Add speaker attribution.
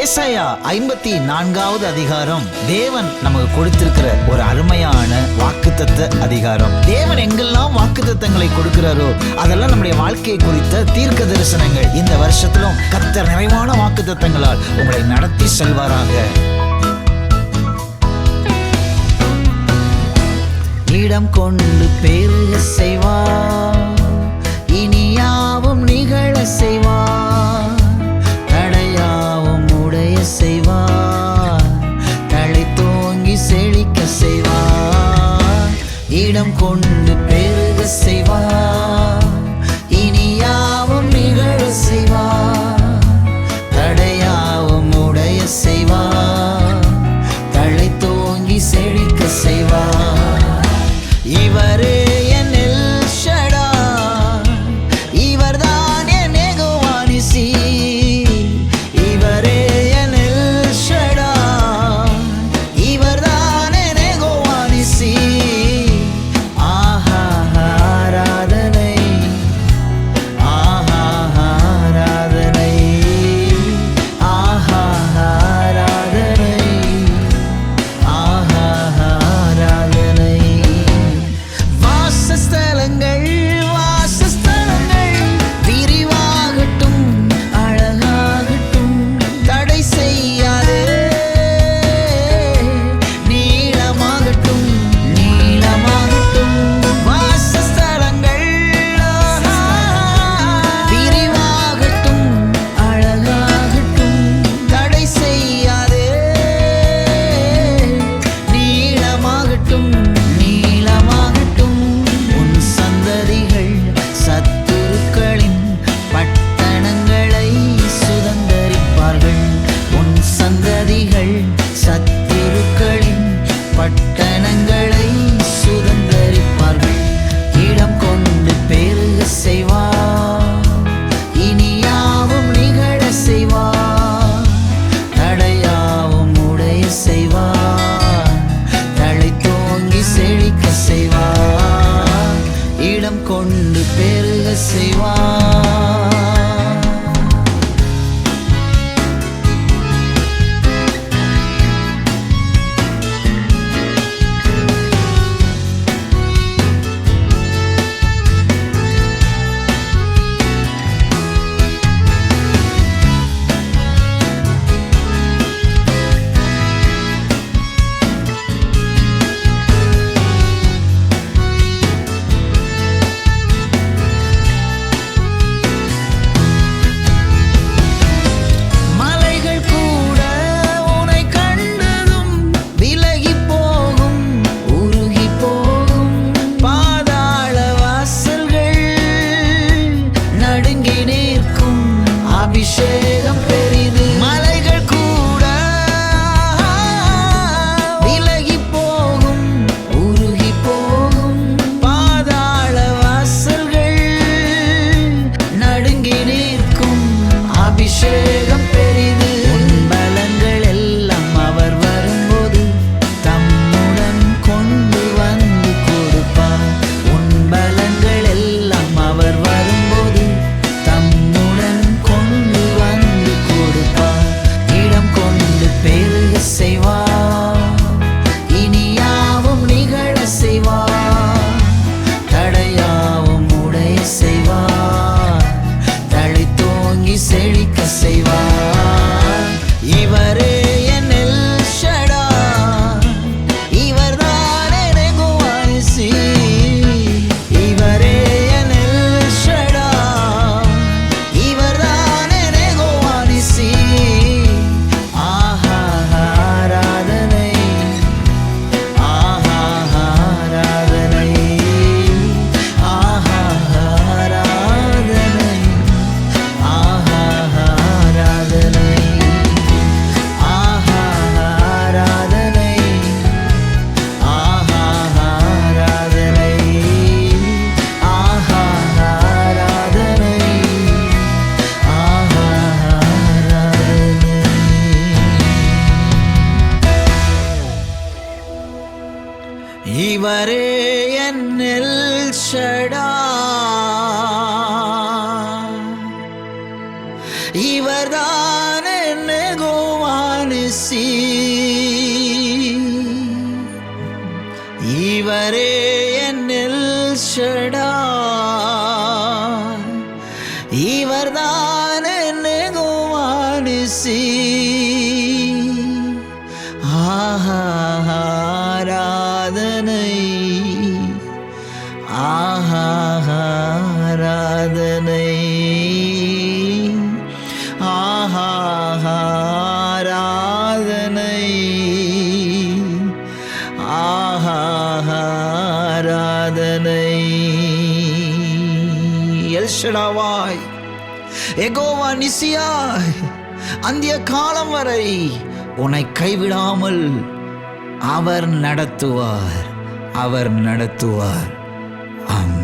Speaker 1: ஏசாயா ஐம்பத்தி நான்காவது அதிகாரம். தேவன் நமக்கு கொடுத்திருக்கிற ஒரு அருமையான வாக்குத்தத்த அதிகாரம். தேவன் எங்கெல்லாம் வாக்குத்தத்தங்களை கொடுக்கிறாரோ அதெல்லாம் நம்முடைய வாழ்க்கையை குறித்த தீர்க்க தரிசனங்கள் இந்த வருஷத்திலும் கத்த நிறைவான வாக்குத்தத்தங்களால் உங்களை நடத்தி செல்வாராக. இடம் கொண்டு பெருக செய்வார். see why. இவரே என்னில் ஷடா. இவர்தான் என்ன கோவானிசி. இவரே என்னில் ஷடா. இவர்தான் என்ன ஆஹா. ஆராதனை ஆராதனை எல்ஷடாவாய் எகோவா நிசியாய் அந்திய காலம் வரை உன்னை கைவிடாமல் அவர் நடத்துவார் அவர் நடத்துவார். ஆம்.